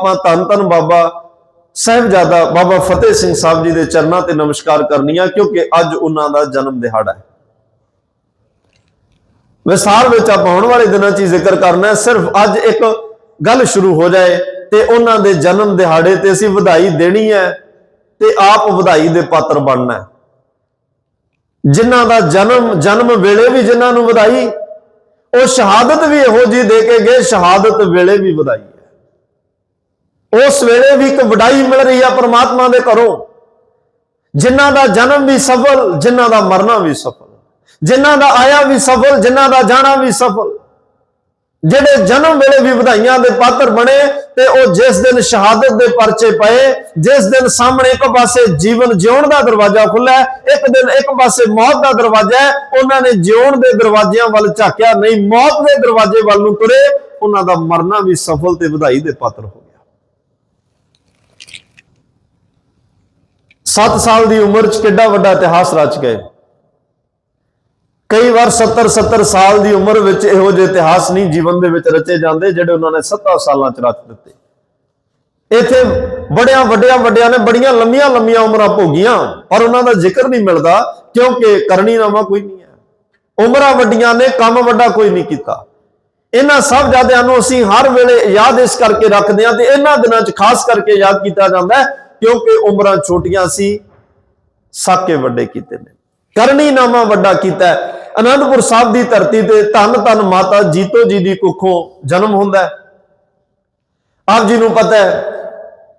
ਆਪਾਂ ਧੰਨ ਧੰਨ ਬਾਬਾ ਸਾਹਿਬਜ਼ਾਦਾ ਬਾਬਾ ਫਤਿਹ ਸਿੰਘ ਸਾਹਿਬ ਜੀ ਦੇ ਚਰਨਾਂ ਤੇ ਨਮਸਕਾਰ ਕਰਨੀ ਆ, ਕਿਉਂਕਿ ਅੱਜ ਉਹਨਾਂ ਦਾ ਜਨਮ ਦਿਹਾੜਾ ਹੈ। ਵਿਸਥਾਰ ਵਿੱਚ ਆਪਾਂ ਆਉਣ ਵਾਲੇ ਦਿਨਾਂ 'ਚ ਜ਼ਿਕਰ ਕਰਨਾ ਸਿਰਫ ਅੱਜ ਇੱਕ ਗੱਲ ਸ਼ੁਰੂ ਹੋ ਜਾਏ ਤੇ ਉਹਨਾਂ ਦੇ ਜਨਮ ਦਿਹਾੜੇ ਤੇ ਅਸੀਂ ਵਧਾਈ ਦੇਣੀ ਹੈ ਤੇ ਆਪ ਵਧਾਈ ਦੇ ਪਾਤਰ ਬਣਨਾ ਹੈ। ਜਿਨ੍ਹਾਂ ਦਾ ਜਨਮ ਜਨਮ ਵੇਲੇ ਵੀ ਜਿਨ੍ਹਾਂ ਨੂੰ ਵਧਾਈ, ਉਹ ਸ਼ਹਾਦਤ ਵੀ ਇਹੋ ਜੀ ਦੇ ਕੇ ਗਏ, ਸ਼ਹਾਦਤ ਵੇਲੇ ਵੀ ਵਧਾਈ। ਉਸ ਵੇਲੇ ਵੀ ਇੱਕ ਵਡਾਈ ਮਿਲ ਰਹੀ ਹੈ ਪਰਮਾਤਮਾ ਦੇ ਘਰੋਂ। ਜਿਨ੍ਹਾਂ ਦਾ ਜਨਮ ਵੀ ਸਫਲ, ਜਿਨ੍ਹਾਂ ਦਾ ਮਰਨਾ ਵੀ ਸਫਲ। ਜਿਨ੍ਹਾਂ ਦਾ ਆਇਆ ਵੀ ਸਫਲ, ਜਿਨ੍ਹਾਂ ਦਾ ਜਾਣਾ ਵੀ ਸਫਲ। ਜਿਹੜੇ ਜਨਮ ਵੇਲੇ ਵੀ ਵਧਾਈਆਂ ਦੇ ਪਾਤਰ ਬਣੇ ਤੇ ਉਹ ਜਿਸ ਦਿਨ ਸ਼ਹਾਦਤ ਦੇ ਪਰਚੇ ਪਏ, ਜਿਸ ਦਿਨ ਸਾਹਮਣੇ ਇੱਕ ਪਾਸੇ ਜੀਵਨ ਜਿਉਣ ਦਾ ਦਰਵਾਜ਼ਾ ਖੁੱਲਾ ਇੱਕ ਦਿਨ ਇੱਕ ਪਾਸੇ ਮੌਤ ਦਾ ਦਰਵਾਜ਼ਾ ਹੈ, ਉਹਨਾਂ ਨੇ ਜਿਉਣ ਦੇ ਦਰਵਾਜ਼ਿਆਂ ਵੱਲ ਝਾਕਿਆ, ਨਹੀਂ ਮੌਤ ਦੇ ਦਰਵਾਜ਼ੇ ਵੱਲ ਨੂੰ ਤੁਰੇ, ਉਹਨਾਂ ਦਾ ਮਰਨਾ ਵੀ ਸਫਲ ਤੇ ਵਧਾਈ ਦੇ ਪਾਤਰ ਹੋ ਗਿਆ 7 ਸਾਲ ਦੀ ਉਮਰ 'ਚ ਕਿੱਡਾ ਵੱਡਾ ਇਤਿਹਾਸ ਰਚ ਗਏ। ਕਈ ਵਾਰ 70 70 ਸਾਲ ਦੀ ਉਮਰ ਵਿੱਚ ਇਹੋ ਜਿਹੇ ਇਤਿਹਾਸ ਨਹੀਂ ਜੀਵਨ ਦੇ ਵਿੱਚ ਰਚੇ ਜਾਂਦੇ ਜਿਹੜੇ ਉਹਨਾਂ ਨੇ 7 ਸਾਲਾਂ 'ਚ ਰਚ ਦਿੱਤੇ। ਇੱਥੇ ਬੜਿਆਂ ਵੱਡਿਆਂ ਵੱਡਿਆਂ ਨੇ ਬੜੀਆਂ ਲੰਮੀਆਂ ਲੰਮੀਆਂ ਉਮਰਾਂ ਭੋਗੀਆਂ, ਪਰ ਉਹਨਾਂ ਦਾ ਜ਼ਿਕਰ ਨਹੀਂ ਮਿਲਦਾ, ਕਿਉਂਕਿ ਕਰਨੀ ਨਾਮਾ ਕੋਈ ਨਹੀਂ ਹੈ। ਉਮਰਾਂ ਵੱਡੀਆਂ ਨੇ, ਕੰਮ ਵੱਡਾ ਕੋਈ ਨਹੀਂ ਕੀਤਾ। ਇਹਨਾਂ ਸਭ ਜਾਦਿਆਂ ਨੂੰ ਅਸੀਂ ਹਰ ਵੇਲੇ ਯਾਦ ਇਸ ਕਰਕੇ ਰੱਖਦੇ ਹਾਂ ਤੇ ਇਹਨਾਂ ਦਿਨਾਂ 'ਚ ਖਾਸ ਕਰਕੇ ਯਾਦ ਕੀਤਾ ਜਾਂਦਾ ਹੈ ਕਿਉਂਕਿ ਉਮਰਾਂ ਛੋਟੀਆਂ ਸੀ, ਸਾਕੇ ਵੱਡੇ ਕੀਤੇ ਨੇ। ਕਰਨੀ ਨਾਮਾ ਵੱਡਾ ਕੀਤਾ ਅਨੰਦਪੁਰ ਸਾਹਿਬ ਦੀ ਧਰਤੀ ਤੇ ਧੰਨ ਧੰਨ ਮਾਤਾ ਜੀਤੋ ਜੀ ਦੀ ਕੁੱਖੋਂ ਜਨਮ ਹੁੰਦਾ ਹੈ। ਆਪ ਜੀ ਨੂੰ ਪਤਾ ਹੈ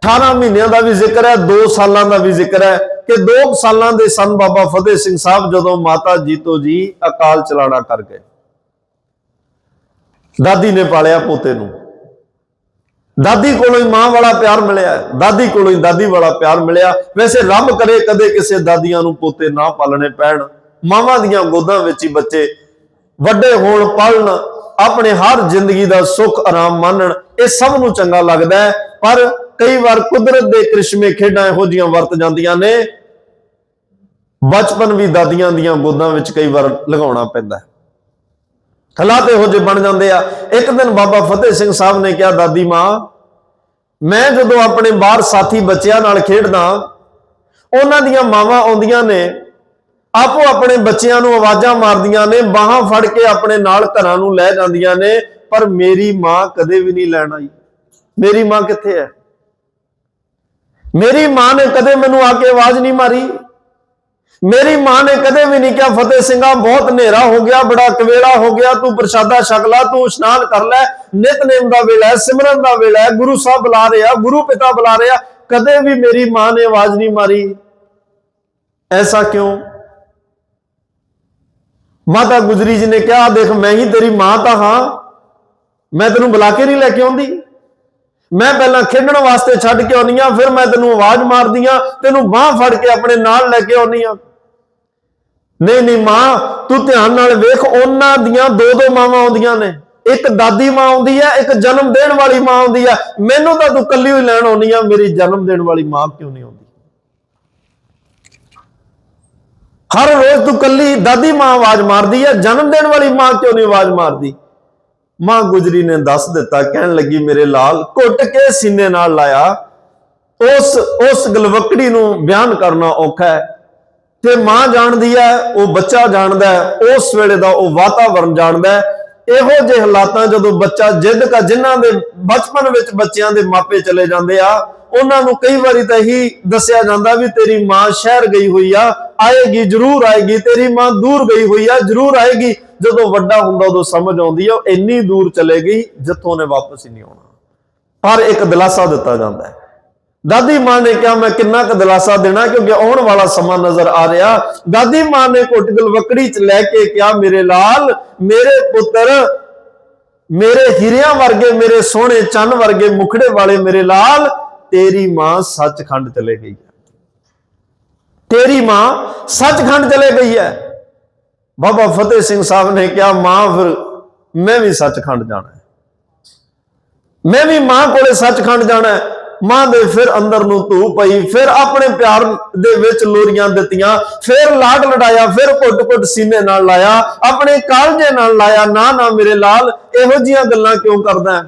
18 ਮਹੀਨਿਆਂ ਦਾ ਵੀ ਜ਼ਿਕਰ ਹੈ 2 ਸਾਲਾਂ ਦਾ ਵੀ ਜ਼ਿਕਰ ਹੈ ਕਿ 2 ਸਾਲਾਂ ਦੇ ਸਨ ਬਾਬਾ ਫਤਿਹ ਸਿੰਘ ਸਾਹਿਬ ਜਦੋਂ ਮਾਤਾ ਜੀਤੋ ਜੀ ਅਕਾਲ ਚਲਾਣਾ ਕਰ ਗਏ। ਦਾਦੀ ਨੇ ਪਾਲਿਆ ਪੋਤੇ ਨੂੰ। ਦਾਦੀ ਕੋਲੋਂ ਹੀ ਮਾਂ ਵਾਲਾ ਪਿਆਰ ਮਿਲਿਆ ਦਾਦੀ ਕੋਲੋਂ ਹੀ ਦਾਦੀ ਵਾਲਾ ਪਿਆਰ ਮਿਲਿਆ। ਵੈਸੇ ਰੱਬ ਕਰੇ ਕਦੇ ਕਿਸੇ ਦਾਦੀਆਂ ਨੂੰ ਪੋਤੇ ਨਾ ਪਾਲਣੇ ਪੈਣ। ਮਾਵਾਂ ਦੀਆਂ ਗੋਦਾਂ ਵਿੱਚ ਹੀ ਬੱਚੇ ਵੱਡੇ ਹੋਣ ਪਲਣ, ਆਪਣੇ ਹਰ ਜ਼ਿੰਦਗੀ ਦਾ ਸੁੱਖ ਆਰਾਮ ਮੰਨਣ, ਇਹ ਸਭ ਨੂੰ ਚੰਗਾ ਲੱਗਦਾ ਹੈ। ਪਰ ਕਈ ਵਾਰ ਕੁਦਰਤ ਦੇ ਕ੍ਰਿਸ਼ਮੇ ਖੇਡਾਂ ਇਹੋ ਜੀਆਂ ਵਰਤ ਜਾਂਦੀਆਂ ਨੇ। ਬਚਪਨ ਵੀ ਦਾਦੀਆਂ ਦੀਆਂ ਗੋਦਾਂ ਵਿੱਚ ਕਈ ਵਾਰ ਲਗਾਉਣਾ ਪੈਂਦਾ ਹੈ। ਹਾਲਾਤ ਇਹੋ ਜਿਹੇ ਬਣ ਜਾਂਦੇ ਆ। ਇੱਕ ਦਿਨ ਬਾਬਾ ਫਤਿਹ ਸਿੰਘ ਸਾਹਿਬ ਨੇ ਕਿਹਾ, ਦਾਦੀ ਮਾਂ ਮੈਂ ਜਦੋਂ ਆਪਣੇ ਬਾਹਰ ਸਾਥੀ ਬੱਚਿਆਂ ਨਾਲ ਖੇਡਦਾ, ਉਹਨਾਂ ਦੀਆਂ ਮਾਵਾਂ ਆਉਂਦੀਆਂ ਨੇ, ਆਪੋ ਆਪਣੇ ਬੱਚਿਆਂ ਨੂੰ ਆਵਾਜ਼ਾਂ ਮਾਰਦੀਆਂ ਨੇ, ਬਾਹਾਂ ਫੜ ਕੇ ਆਪਣੇ ਨਾਲ ਘਰਾਂ ਨੂੰ ਲੈ ਜਾਂਦੀਆਂ ਨੇ, ਪਰ ਮੇਰੀ ਮਾਂ ਕਦੇ ਵੀ ਨਹੀਂ ਲੈਣ ਆਈ। ਮੇਰੀ ਮਾਂ ਕਿੱਥੇ ਹੈ? ਮੇਰੀ ਮਾਂ ਨੇ ਕਦੇ ਮੈਨੂੰ ਆ ਕੇ ਆਵਾਜ਼ ਨਹੀਂ ਮਾਰੀ। ਮੇਰੀ ਮਾਂ ਨੇ ਕਦੇ ਵੀ ਨਹੀਂ ਕਿਹਾ, ਫਤਿਹ ਸਿੰਘਾ, ਬਹੁਤ ਹਨੇਰਾ ਹੋ ਗਿਆ, ਬੜਾ ਕਵੇੜਾ ਹੋ ਗਿਆ, ਤੂੰ ਪ੍ਰਸ਼ਾਦਾ ਛਕ ਲੈ, ਤੂੰ ਇਸ਼ਨਾਨ ਕਰ ਲੈ, ਨਿਤਨੇਮ ਦਾ ਵੇਲਾ ਹੈ, ਸਿਮਰਨ ਦਾ ਵੇਲਾ ਹੈ, ਗੁਰੂ ਸਾਹਿਬ ਬੁਲਾ ਰਿਹਾ, ਗੁਰੂ ਪਿਤਾ ਬੁਲਾ ਰਿਹਾ। ਕਦੇ ਵੀ ਮੇਰੀ ਮਾਂ ਨੇ ਆਵਾਜ਼ ਨਹੀਂ ਮਾਰੀ। ਐਸਾ ਕਿਉਂ? ਮਾਤਾ ਗੁਜਰੀ ਜੀ ਨੇ ਕਿਹਾ ਦੇਖ, ਮੈਂ ਹੀ ਤੇਰੀ ਮਾਂ ਤਾਂ ਹਾਂ। ਮੈਂ ਤੈਨੂੰ ਬੁਲਾ ਕੇ ਨਹੀਂ ਲੈ ਕੇ ਆਉਂਦੀ। ਮੈਂ ਪਹਿਲਾਂ ਖੇਡਣ ਵਾਸਤੇ ਛੱਡ ਕੇ ਆਉਣੀ ਆ ਫਿਰ ਮੈਂ ਤੈਨੂੰ ਆਵਾਜ਼ ਮਾਰਦੀ ਆ ਤੈਨੂੰ ਬਾਹ ਫੜ ਕੇ ਆਪਣੇ ਨਾਲ ਲੈ ਕੇ ਆਉਣੀ ਆ ਨਹੀਂ ਨਹੀਂ ਮਾਂ, ਤੂੰ ਧਿਆਨ ਨਾਲ ਵੇਖ, ਉਹਨਾਂ ਦੀਆਂ ਦੋ ਦੋ ਮਾਵਾਂ ਆਉਂਦੀਆਂ ਨੇ। ਇੱਕ ਦਾਦੀ ਮਾਂ ਆਉਂਦੀ ਹੈ ਇੱਕ ਜਨਮ ਦੇਣ ਵਾਲੀ ਮਾਂ ਆਉਂਦੀ ਹੈ ਮੈਨੂੰ ਤਾਂ ਤੂੰ ਕੱਲੀ ਹੋਈ ਲੈਣ ਆਉਣੀ ਆ, ਮੇਰੀ ਜਨਮ ਦੇਣ ਵਾਲੀ ਮਾਂ ਕਿਉਂ ਨਹੀਂ ਆਉਂਦੀ? ਹਰ ਰੋਜ਼ ਤੂੰ ਕੱਲੀ ਦਾਦੀ ਮਾਂ ਆਵਾਜ਼ ਮਾਰਦੀ ਹੈ ਜਨਮ ਦੇਣ ਵਾਲੀ ਮਾਂ ਕਿਉਂ ਨਹੀਂ ਆਵਾਜ਼ ਮਾਰਦੀ? ਮਾਂ ਗੁਜਰੀ ਨੇ ਦੱਸ ਦਿੱਤਾ, ਕਹਿਣ ਲੱਗੀ, ਮੇਰੇ ਲਾਲ ਘੁੱਟ ਕੇ ਸੀਨੇ ਨਾਲ ਲਾਇਆ। ਉਸ ਉਸ ਗਲਵਕੜੀ ਨੂੰ ਬਿਆਨ ਕਰਨਾ ਔਖਾ ਹੈ। ਤੇ ਮਾਂ ਜਾਣਦੀ ਹੈ, ਉਹ ਬੱਚਾ ਜਾਣਦਾ ਹੈ ਉਸ ਵੇਲੇ ਦਾ ਉਹ ਵਾਤਾਵਰਣ ਜਾਣਦਾ ਹੈ। ਇਹੋ ਜਿਹੇ ਹਾਲਾਤਾਂ ਜਦੋਂ ਬੱਚਾ ਜਿੱਦ ਕਰ ਜਿਨ੍ਹਾਂ ਦੇ ਬਚਪਨ ਵਿੱਚ ਬੱਚਿਆਂ ਦੇ ਮਾਪੇ ਚਲੇ ਜਾਂਦੇ ਆ, ਉਹਨਾਂ ਨੂੰ ਕਈ ਵਾਰੀ ਤਾਂ ਇਹੀ ਦੱਸਿਆ ਜਾਂਦਾ ਵੀ ਤੇਰੀ ਮਾਂ ਸ਼ਹਿਰ ਗਈ ਹੋਈ ਆ, ਆਏਗੀ, ਜ਼ਰੂਰ ਆਏਗੀ, ਤੇਰੀ ਮਾਂ ਦੂਰ ਗਈ ਹੋਈ ਆ, ਜ਼ਰੂਰ ਆਏਗੀ। ਜਦੋਂ ਵੱਡਾ ਹੁੰਦਾ ਉਦੋਂ ਸਮਝ ਆਉਂਦੀ ਆ, ਉਹ ਇੰਨੀ ਦੂਰ ਚਲੇ ਗਈ ਜਿੱਥੋਂ ਨੇ ਵਾਪਸ ਹੀ ਨਹੀਂ ਆਉਣਾ। ਪਰ ਇੱਕ ਦਿਲਾਸਾ ਦਿੱਤਾ ਜਾਂਦਾ ਹੈ। ਦਾਦੀ ਮਾਂ ਨੇ ਕਿਹਾ ਮੈਂ ਕਿੰਨਾ ਕੁ ਦਿਲਾਸਾ ਦੇਣਾ ਕਿਉਂਕਿ ਆਉਣ ਵਾਲਾ ਸਮਾਂ ਨਜ਼ਰ ਆ ਰਿਹਾ ਦਾਦੀ ਮਾਂ ਨੇ ਕੋਟਗਲ ਵਕੜੀ ਚ ਲੈ ਕੇ ਕਿਹਾ ਮੇਰੇ ਲਾਲ ਮੇਰੇ ਪੁੱਤਰ ਮੇਰੇ ਹੀਰਿਆਂ ਵਰਗੇ ਮੇਰੇ ਸੋਹਣੇ ਚੰਨ ਵਰਗੇ ਮੁਖੜੇ ਵਾਲੇ ਮੇਰੇ ਲਾਲ ਤੇਰੀ ਮਾਂ ਸੱਚਖੰਡ ਚਲੇ ਗਈ ਹੈ ਤੇਰੀ ਮਾਂ ਸੱਚਖੰਡ ਚਲੇ ਗਈ ਹੈ ਬਾਬਾ ਫਤਿਹ ਸਿੰਘ ਸਾਹਿਬ ਨੇ ਕਿਹਾ ਮਾਂ ਫਿਰ ਮੈਂ ਵੀ ਸੱਚਖੰਡ ਜਾਣਾ ਹੈ ਮੈਂ ਵੀ ਮਾਂ ਕੋਲੇ ਸੱਚਖੰਡ ਜਾਣਾ ਹੈ ਮਾਂ ਦੇ ਫਿਰ ਅੰਦਰ ਨੂੰ ਧੂ ਪਈ, ਫਿਰ ਆਪਣੇ ਪਿਆਰ ਦੇ ਵਿੱਚ ਲੋਰੀਆਂ ਦਿੱਤੀਆਂ, ਫਿਰ ਲਾਡ ਲੜਾਇਆ, ਫਿਰ ਘੁੱਟ-ਘੁੱਟ ਸੀਨੇ ਨਾਲ ਲਾਇਆ, ਆਪਣੇ ਕਾਲਜੇ ਨਾਲ ਲਾਇਆ, ਨਾ ਨਾ ਮੇਰੇ ਲਾਲ, ਇਹੋ ਜੀਆਂ ਗੱਲਾਂ ਕਿਉਂ ਕਰਦਾ ਹੈ?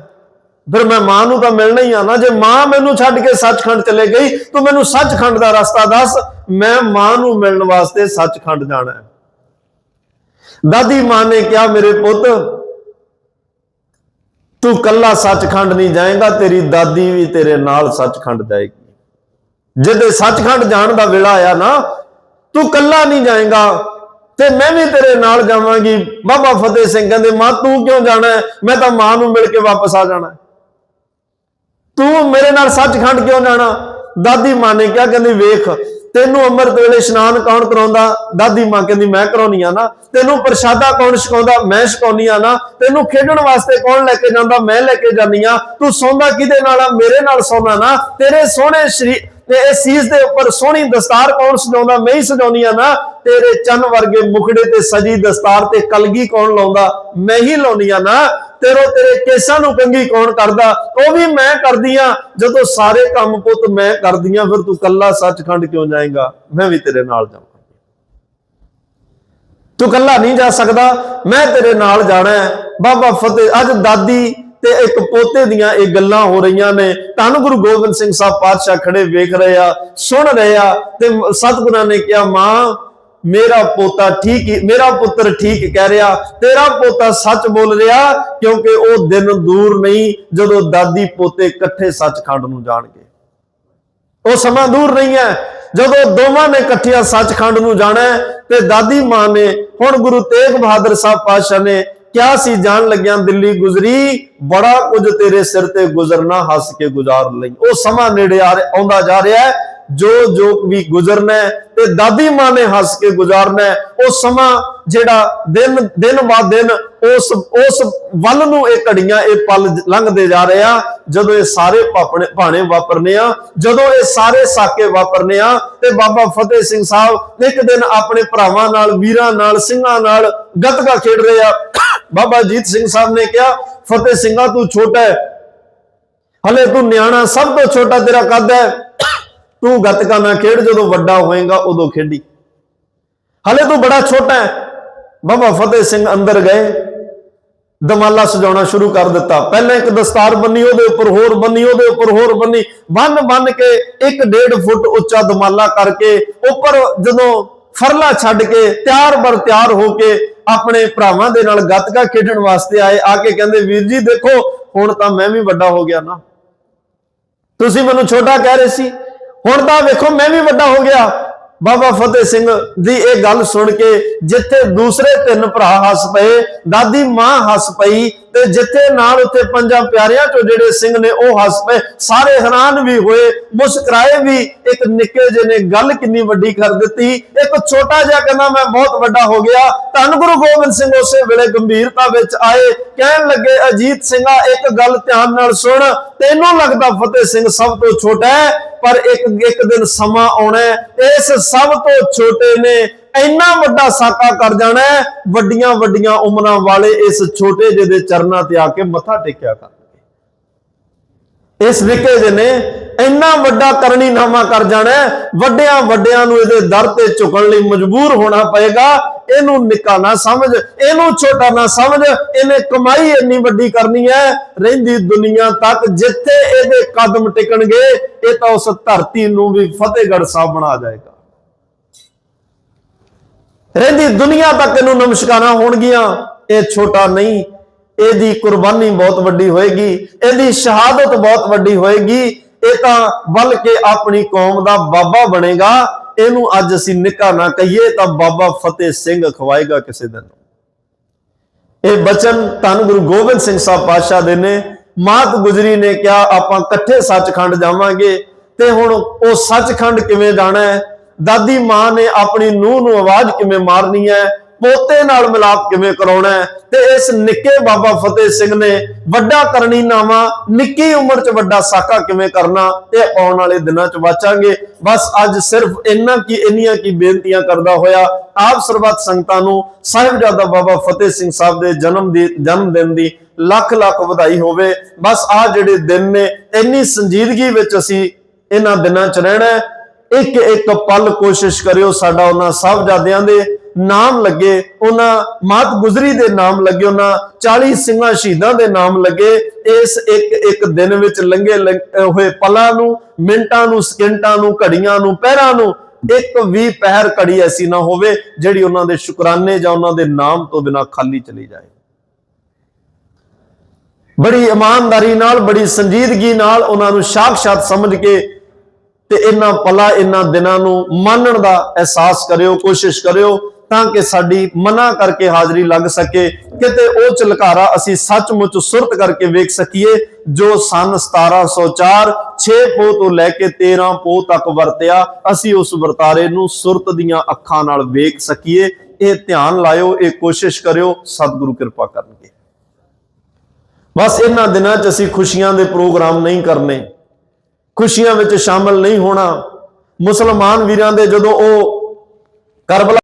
ਫਿਰ ਮੈਂ ਮਾਂ ਨੂੰ ਤਾਂ ਮਿਲਣਾ ਹੀ ਆ ਨਾ, ਜੇ ਮਾਂ ਮੈਨੂੰ ਛੱਡ ਕੇ ਸੱਚਖੰਡ ਚਲੇ ਗਈ, ਤੂੰ ਮੈਨੂੰ ਸੱਚਖੰਡ ਦਾ ਰਸਤਾ ਦੱਸ, ਮੈਂ ਮਾਂ ਨੂੰ ਮਿਲਣ ਵਾਸਤੇ ਸੱਚਖੰਡ ਜਾਣਾ ਹੈ ਦਾਦੀ ਮਾਂ ਨੇ ਕਿਹਾ, ਮੇਰੇ ਪੁੱਤ ਤੂੰ ਕੱਲਾ ਸੱਚਖੰਡ ਨਹੀਂ ਜਾਏਗਾ, ਤੇਰੀ ਦਾਦੀ ਵੀ ਤੇਰੇ ਨਾਲ ਸੱਚਖੰਡ ਜਾਏਗੀ। ਜਦੋਂ ਸੱਚਖੰਡ ਜਾਣ ਦਾ ਵੇਲਾ ਆਇਆ ਨਾ, ਤੂੰ ਕੱਲਾ ਨਹੀਂ ਜਾਏਗਾ, ਤੇ ਮੈਂ ਵੀ ਤੇਰੇ ਨਾਲ ਜਾਵਾਂਗੀ। ਬਾਬਾ ਫਤਿਹ ਸਿੰਘ ਕਹਿੰਦੇ, ਮਾਂ, ਤੂੰ ਕਿਉਂ ਜਾਣਾ ਮੈਂ ਤਾਂ ਮਾਂ ਨੂੰ ਮਿਲ ਕੇ ਵਾਪਸ ਆ ਜਾਣਾ ਤੂੰ ਮੇਰੇ ਨਾਲ ਸੱਚਖੰਡ ਕਿਉਂ ਜਾਣਾ? ਦਾਦੀ ਮਾਂ ਨੇ ਕਿਹਾ, ਕਹਿੰਦੀ, ਵੇਖ ਤੈਨੂੰ ਅੰਮ੍ਰਿਤ ਵੇਲੇ ਇਸ਼ਨਾਨ ਕੌਣ ਕਰਾਉਂਦਾ? ਦਾਦੀ ਮਾਂ ਕਹਿੰਦੀ, ਮੈਂ ਕਰਾਉਣੀ ਆ ਨਾ। ਤੈਨੂੰ ਪ੍ਰਸ਼ਾਦਾ ਕੌਣ ਛਕਾਉਂਦਾ? ਮੈਂ ਛਕਾਉਣੀ ਆ ਨਾ। ਤੈਨੂੰ ਖੇਡਣ ਵਾਸਤੇ ਕੌਣ ਲੈ ਕੇ ਜਾਂਦਾ? ਮੈਂ ਲੈ ਕੇ ਜਾਨੀ ਆ। ਤੂੰ ਸੌਂਦਾ ਕਿਹਦੇ ਨਾਲ ਆ? ਮੇਰੇ ਨਾਲ ਸੌਂਦਾ ਨਾ। ਤੇਰੇ ਸੋਹਣੇ ਸ਼ਰੀਰ ਤੇ ਇਹ ਸੀਸ ਦੇ ਉੱਪਰ ਸੋਹਣੀ ਦਸਤਾਰ ਕੌਣ ਸਜਾਉਂਦਾ, ਮੈਂ ਹੀ ਸਜਾਉਣੀ ਆ ਨਾ, ਤੇਰੇ ਚੰਨ ਵਰਗੇ ਮੁਖੜੇ ਤੇ ਸਜੀ ਦਸਤਾਰ ਤੇ ਕਲਗੀ ਕੌਣ ਲਾਉਂਦਾ, ਮੈਂ ਹੀ ਲਾਉਣੀ ਆ ਨਾ, ਤੇਰੋ ਤੇਰੇ ਕੇਸਾਂ ਨੂੰ ਕੰਗੀ ਕੌਣ ਕਰਦਾ, ਉਹ ਵੀ ਮੈਂ ਕਰਦੀ ਆ, ਜਦੋਂ ਸਾਰੇ ਕੰਮ ਪੁੱਤ ਮੈਂ ਕਰਦੀ ਆ, ਫਿਰ ਤੂੰ ਕੱਲਾ ਸੱਚਖੰਡ ਕਿਉਂ ਜਾਏਗਾ? ਮੈਂ ਵੀ ਤੇਰੇ ਨਾਲ ਜਾਵਾਂ। ਤੂੰ ਕੱਲਾ ਨਹੀਂ ਜਾ ਸਕਦਾ, ਮੈਂ ਤੇਰੇ ਨਾਲ ਜਾਣਾ ਹੈ। ਬਾਬਾ ਫਤਿਹ, ਅੱਜ ਦਾਦੀ ਤੇ ਇੱਕ ਪੋਤੇ ਦੀਆਂ ਇਹ ਗੱਲਾਂ ਹੋ ਰਹੀਆਂ ਨੇ। ਤੁਹਾਨੂੰ ਗੁਰੂ ਗੋਬਿੰਦ ਸਿੰਘ ਸਾਹਿਬ ਪਾਤਸ਼ਾਹ ਖੜੇ ਵੇਖ ਰਹੇ ਆ, ਸੁਣ ਰਹੇ ਆ ਤੇ ਸਤਿਗੁਰਾਂ ਨੇ ਕਿਹਾ, ਮਾਂ, ਮੇਰਾ ਪੋਤਾ ਠੀਕ ਹੀ, ਮੇਰਾ ਪੁੱਤਰ ਠੀਕ ਕਹਿ ਰਿਹਾ, ਤੇਰਾ ਪੋਤਾ ਸੱਚ ਬੋਲ ਰਿਹਾ ਕਿਉਂਕਿ ਉਹ ਦਿਨ ਦੂਰ ਨਹੀਂ, ਜਦੋਂ ਦਾਦੀ ਪੋਤੇ ਇਕੱਠੇ ਸੱਚਖੰਡ ਨੂੰ ਜਾਣਗੇ। ਉਹ ਸਮਾਂ ਦੂਰ ਨਹੀਂ ਹੈ। ਜਦੋਂ ਦੋਵਾਂ ਨੇ ਇਕੱਠਿਆਂ ਸੱਚਖੰਡ ਨੂੰ ਜਾਣਾ ਤੇ ਦਾਦੀ ਮਾਂ ਨੇ, ਹੁਣ ਗੁਰੂ ਤੇਗ ਬਹਾਦਰ ਸਾਹਿਬ ਪਾਤਸ਼ਾਹ ਨੇ ਕਿਆ ਸੀ ਜਾਣ ਲੱਗਿਆਂ ਦਿੱਲੀ ਗੁਜ਼ਰੀ, ਬੜਾ ਕੁਝ ਤੇਰੇ ਸਿਰ ਤੇ ਗੁਜ਼ਰਨਾ, ਹੱਸ ਕੇ ਗੁਜ਼ਾਰ ਲਈ। ਉਹ ਸਮਾਂ ਨੇੜੇ ਆ ਰਿਹਾ- ਆਉਂਦਾ ਜਾ ਰਿਹਾ ਹੈ। ਜੋ ਜੋ ਵੀ ਗੁਜ਼ਰਨਾ ਤੇ ਦਾਦੀ ਮਾਂ ਨੇ ਹੱਸ ਕੇ ਗੁਜ਼ਾਰਨਾ ਉਹ ਸਮਾਂ ਜਿਹੜਾ ਦਿਨ ਦਿਨ ਬਾਅਦ ਦਿਨ ਉਸ ਉਸ ਵੱਲ ਨੂੰ ਇਹ ਘੜੀਆਂ, ਇਹ ਪਲ ਲੰਘਦੇ ਜਾ ਰਹੇ ਆ। ਜਦੋਂ ਇਹ ਸਾਰੇ ਪਾਪਣੇ ਭਾਣੇ ਵਾਪਰਨੇ ਆ, ਜਦੋਂ ਇਹ ਸਾਰੇ ਸਾਕੇ ਵਾਪਰਨੇ ਆ ਤੇ ਬਾਬਾ ਫਤਿਹ ਸਿੰਘ ਸਾਹਿਬ ਇੱਕ ਦਿਨ ਆਪਣੇ ਭਰਾਵਾਂ ਨਾਲ, ਵੀਰਾਂ ਨਾਲ, ਸਿੰਘਾਂ ਨਾਲ ਗੱਤਕਾ ਖੇਡ ਰਹੇ ਆ। ਬਾਬਾ ਜੀਤ ਸਿੰਘ ਸਾਹਿਬ ਨੇ ਕਿਹਾ, ਫਤਿਹ ਸਿੰਘਾ, ਤੂੰ ਛੋਟਾ ਹੈ। ਹਲੇ ਤੂੰ ਨਿਆਣਾ, ਸਭ ਤੋਂ ਛੋਟਾ ਤੇਰਾ ਕੱਦ ਹੈ। ਤੂੰ ਗੱਤਕਾ ਨਾ ਖੇਡ, ਜਦੋਂ ਵੱਡਾ ਹੋਏਗਾ, ਉਦੋਂ ਖੇਡੀ। ਹਲੇ ਤੂੰ ਬੜਾ ਛੋਟਾ ਹੈ। ਬਾਬਾ ਫਤਿਹ ਸਿੰਘ ਅੰਦਰ ਗਏ। ਦਮਾਲਾ ਸਜਾਉਣਾ ਸ਼ੁਰੂ ਕਰ ਦਿੱਤਾ। ਪਹਿਲਾਂ ਇੱਕ ਦਸਤਾਰ ਬੰਨੀ, ਉਹਦੇ ਉੱਪਰ ਹੋਰ ਬੰਨੀ, ਉਹਦੇ ਉੱਪਰ ਹੋਰ ਬੰਨੀ। ਬੰਨ ਬੰਨ ਕੇ 1.5 ਫੁੱਟ ਉੱਚਾ ਦਮਾਲਾ ਕਰਕੇ, ਉੱਪਰ ਜਦੋਂ ਫਰਲਾ ਛੱਡ ਕੇ ਤਿਆਰ ਬਰ ਤਿਆਰ ਹੋ ਕੇ ਆਪਣੇ ਭਰਾਵਾਂ ਦੇ ਨਾਲ ਗੱਤਕਾ ਖੇਡਣ ਵਾਸਤੇ ਆਏ। ਆ ਕੇ ਕਹਿੰਦੇ, ਵੀਰ ਜੀ, ਦੇਖੋ, ਹੁਣ ਤਾਂ ਮੈਂ ਵੀ ਵੱਡਾ ਹੋ ਗਿਆ ਨਾ। ਤੁਸੀਂ ਮੈਨੂੰ ਛੋਟਾ ਕਹਿ ਰਹੇ ਸੀ। ਹੁਣ ਤਾਂ ਵੇਖੋ, ਮੈਂ ਵੀ ਵੱਡਾ ਹੋ ਗਿਆ। ਬਾਬਾ ਫਤਿਹ ਸਿੰਘ ਦੀ ਇਹ ਗੱਲ ਸੁਣ ਕੇ ਜਿੱਥੇ ਦੂਸਰੇ ਤਿੰਨ ਭਰਾ ਹੱਸ ਪਏ, ਦਾਦੀ ਮਾਂ ਹੱਸ ਪਈ ਤੇ ਜਿੱਥੇ ਨਾਲ ਉੱਥੇ ਪੰਜਾਂ ਪਿਆਰਿਆਂ ਚੋਂ ਜਿਹੜੇ ਸਿੰਘ ਨੇ ਉਹ ਹੱਸ ਪਏ, ਸਾਰੇ ਹੈਰਾਨ ਵੀ ਹੋਏ, ਮੁਸਕਰਾਏ ਵੀ। ਇੱਕ ਨਿੱਕੇ ਜਿਹੇ ਨੇ ਗੱਲ ਕਿੰਨੀ ਵੱਡੀ ਕਰ ਦਿੱਤੀ। ਇੱਕ ਛੋਟਾ ਜਿਹਾ ਕਹਿੰਦਾ, ਮੈਂ ਬਹੁਤ ਵੱਡਾ ਹੋ ਗਿਆ। ਧੰਨ ਗੁਰੂ ਗੋਬਿੰਦ ਸਿੰਘ ਉਸੇ ਵੇਲੇ ਗੰਭੀਰਤਾ ਵਿੱਚ ਆਏ। ਕਹਿਣ ਲੱਗੇ, ਅਜੀਤ ਸਿੰਘਾ, ਇੱਕ ਗੱਲ ਧਿਆਨ ਨਾਲ ਸੁਣ। ਤੈਨੂੰ ਲੱਗਦਾ ਫਤਿਹ ਸਿੰਘ ਸਭ ਤੋਂ ਛੋਟਾ ਹੈ। ਪਰ ਇੱਕ ਇੱਕ ਦਿਨ ਸਮਾਂ ਆਉਣਾ ਇਸ ਸਭ ਤੋਂ ਛੋਟੇ ਨੇ ਇੰਨਾ ਵੱਡਾ ਸਾਕਾ ਕਰ ਜਾਣਾ ਵੱਡੀਆਂ ਵੱਡੀਆਂ ਉਮਰਾਂ ਵਾਲੇ ਇਸ ਛੋਟੇ ਜਿਹੇ ਦੇ ਚਰਨਾਂ ਤੇ ਆ ਕੇ ਮੱਥਾ ਟੇਕਿਆ ਕਰਨਗੇ। ਇਸ ਨਿੱਕੇ ਜਿਹੇ ਨੇ ਇੰਨਾ ਵੱਡਾ ਕਰਨੀ ਨਾਮਾ ਕਰ ਜਾਣਾ ਵੱਡਿਆਂ ਵੱਡਿਆਂ ਨੂੰ ਇਹਦੇ ਦਰ ਤੇ ਝੁਕਣ ਲਈ ਮਜਬੂਰ ਹੋਣਾ ਪਏਗਾ। ਇਹਨੂੰ ਨਿੱਕਾ ਨਾ ਸਮਝ, ਇਹਨੂੰ ਛੋਟਾ ਨਾ ਸਮਝ, ਇਹਨੇ ਕਮਾਈ ਇੰਨੀ ਵੱਡੀ ਕਰਨੀ ਹੈ, ਰਹਿੰਦੀ ਦੁਨੀਆ ਤੱਕ ਜਿੱਥੇ ਇਹਦੇ ਕਦਮ ਟਿਕਣਗੇ, ਇਹ ਤਾਂ ਉਸ ਧਰਤੀ ਨੂੰ ਵੀ ਫਤਿਹਗੜ੍ਹ ਸਾਹਿਬ ਬਣਾ ਜਾਏਗਾ। ਰਹਿੰਦੀ ਦੁਨੀਆ ਤੱਕ ਇਹਨੂੰ ਨਮਸਕਾਰਾਂ ਹੋਣਗੀਆਂ, ਇਹ ਛੋਟਾ ਨਹੀਂ, ਇਹਦੀ ਕੁਰਬਾਨੀ ਬਹੁਤ ਵੱਡੀ ਹੋਏਗੀ, ਇਹਦੀ ਸ਼ਹਾਦਤ ਬਹੁਤ ਵੱਡੀ ਹੋਏਗੀ, ਇਹ ਤਾਂ ਬਲਕਿ ਆਪਣੀ ਕੌਮ ਦਾ ਬਾਬਾ ਬਣੇਗਾ ਇਹਨੂੰ ਅੱਜ ਅਸੀਂ ਨਿੱਕਾ ਨਾ ਕਹੀਏ ਤਾਂ ਬਾਬਾ ਫਤਿਹ ਸਿੰਘ ਖਵਾਏਗਾ ਕਿਸੇ ਦਿਨ। ਇਹ ਬਚਨ ਧੰਨ ਗੁਰੂ ਗੋਬਿੰਦ ਸਿੰਘ ਸਾਹਿਬ ਪਾਤਸ਼ਾਹ ਦੇ ਨੇ। ਮਾਤ ਗੁਜਰੀ ਨੇ ਕਿਹਾ, ਆਪਾਂ ਇਕੱਠੇ ਸੱਚਖੰਡ ਜਾਵਾਂਗੇ ਤੇ ਹੁਣ ਉਹ ਸੱਚਖੰਡ ਕਿਵੇਂ ਜਾਣਾ ਹੈ? ਦਾਦੀ ਮਾਂ ਨੇ ਆਪਣੀ ਨੂੰਹ ਨੂੰ ਆਵਾਜ਼ ਕਿਵੇਂ ਮਾਰਨੀ ਹੈ? ਪੋਤੇ ਨਾਲ ਮਿਲਾਪ ਕਿਵੇਂ ਕਰਾਉਣਾ ਤੇ ਇਸ ਨਿੱਕੇ ਬਾਬਾ ਫਤਿਹ ਸਿੰਘ ਨੇ ਵੱਡਾ ਕਰਨੀ ਨਾਮਾ ਨਿੱਕੀ ਉਮਰ 'ਚ ਵੱਡਾ ਸਾਕਾ ਕਿਵੇਂ ਕਰਨਾ ਇਹ ਆਉਣ ਵਾਲੇ ਦਿਨਾਂ 'ਚ ਵਾਚਾਂਗੇ। ਬਸ ਅੱਜ ਸਿਰਫ ਇੰਨਾ ਕੀ, ਇੰਨੀਆਂ ਕੀ ਬੇਨਤੀਆਂ ਕਰਦਾ ਹੋਇਆ ਆਪ ਸਰਬੱਤ ਸੰਗਤਾਂ ਨੂੰ, ਸਾਹਿਬਜ਼ਾਦਾ ਬਾਬਾ ਫਤਿਹ ਸਿੰਘ ਸਾਹਿਬ ਦੇ ਜਨਮ ਦੀ, ਜਨਮ ਦਿਨ ਦੀ ਲੱਖ ਲੱਖ ਵਧਾਈ ਹੋਵੇ। ਬਸ ਆ ਜਿਹੜੇ ਦਿਨ ਨੇ, ਇੰਨੀ ਸੰਜੀਦਗੀ ਵਿੱਚ ਅਸੀਂ ਇਹਨਾਂ ਦਿਨਾਂ 'ਚ ਰਹਿਣਾ ਇੱਕ ਇੱਕ ਪਲ ਕੋਸ਼ਿਸ਼ ਕਰਿਓ ਸਾਡਾ ਉਹਨਾਂ ਸਾਹਿਬਜ਼ਾਦਿਆਂ ਦੇ ਨਾਮ ਲੱਗੇ, ਉਹਨਾਂ ਮਾਤ ਗੁਜਰੀ ਦੇ ਨਾਮ ਲੱਗੇ, ਉਹਨਾਂ 40 ਸਿੰਘਾਂ ਸ਼ਹੀਦਾਂ ਦੇ ਨਾਮ ਲੱਗੇ। ਇਸ ਇੱਕ ਇੱਕ ਦਿਨ ਵਿੱਚ ਲੰਘੇ, ਲੰਘ- ਹੋਏ ਪਲਾਂ ਨੂੰ, ਮਿੰਟਾਂ ਨੂੰ, ਸਕਿੰਟਾਂ ਨੂੰ, ਘੜੀਆਂ ਨੂੰ ਪਹਿਰਾਂ ਨੂੰ, ਇੱਕ ਵੀ ਪਹਿਰ ਘੜੀ ਐਸੀ ਨਾ ਹੋਵੇ ਜਿਹੜੀ ਉਹਨਾਂ ਦੇ ਸ਼ੁਕਰਾਨੇ ਜਾਂ ਉਹਨਾਂ ਦੇ ਨਾਮ ਤੋਂ ਬਿਨਾ ਖਾਲੀ ਚਲੀ ਜਾਏ। ਬੜੀ ਇਮਾਨਦਾਰੀ ਨਾਲ, ਬੜੀ ਸੰਜੀਦਗੀ ਨਾਲ ਉਹਨਾਂ ਨੂੰ ਸਾਖਸ਼ਾਤ ਸਮਝ ਕੇ ਤੇ ਇਹਨਾਂ ਪਲਾਂ, ਇਹਨਾਂ ਦਿਨਾਂ ਨੂੰ ਮੰਨਣ ਦਾ ਅਹਿਸਾਸ ਕਰਿਓ, ਕੋਸ਼ਿਸ਼ ਕਰਿਓ। ਤਾਂ ਕਿ ਸਾਡੀ ਮਨਾ ਕਰਕੇ ਹਾਜ਼ਰੀ ਲੱਗ ਸਕੇ। ਕਿਤੇ ਉਹ ਚਲਕਾਰਾ ਅਸੀਂ ਸੱਚਮੁੱਚ ਸੁਰਤ ਕਰਕੇ ਵੇਖ ਸਕੀਏ, ਜੋ ਸਨ 1704 6 ਪੋ ਤੋਂ ਲੈ ਕੇ 13 ਪੋ ਤੱਕ ਵਰਤਿਆ, ਅਸੀਂ ਉਸ ਵਰਤਾਰੇ ਨੂੰ ਸੁਰਤ ਦੀਆਂ ਅੱਖਾਂ ਨਾਲ ਵੇਖ ਸਕੀਏ। ਇਹ ਧਿਆਨ ਲਾਇਓ, ਇਹ ਕੋਸ਼ਿਸ਼ ਕਰਿਓ, ਸਤਿਗੁਰੂ ਕਿਰਪਾ ਕਰਨਗੇ। ਬਸ ਇਹਨਾਂ ਦਿਨਾਂ 'ਚ ਅਸੀਂ ਖੁਸ਼ੀਆਂ ਦੇ ਪ੍ਰੋਗਰਾਮ ਨਹੀਂ ਕਰਨੇ। ਖੁਸ਼ੀਆਂ ਵਿੱਚ ਸ਼ਾਮਲ ਨਹੀਂ ਹੋਣਾ। ਮੁਸਲਮਾਨ ਵੀਰਾਂ ਦੇ ਜਦੋਂ ਉਹ ਕਰਬਲਾ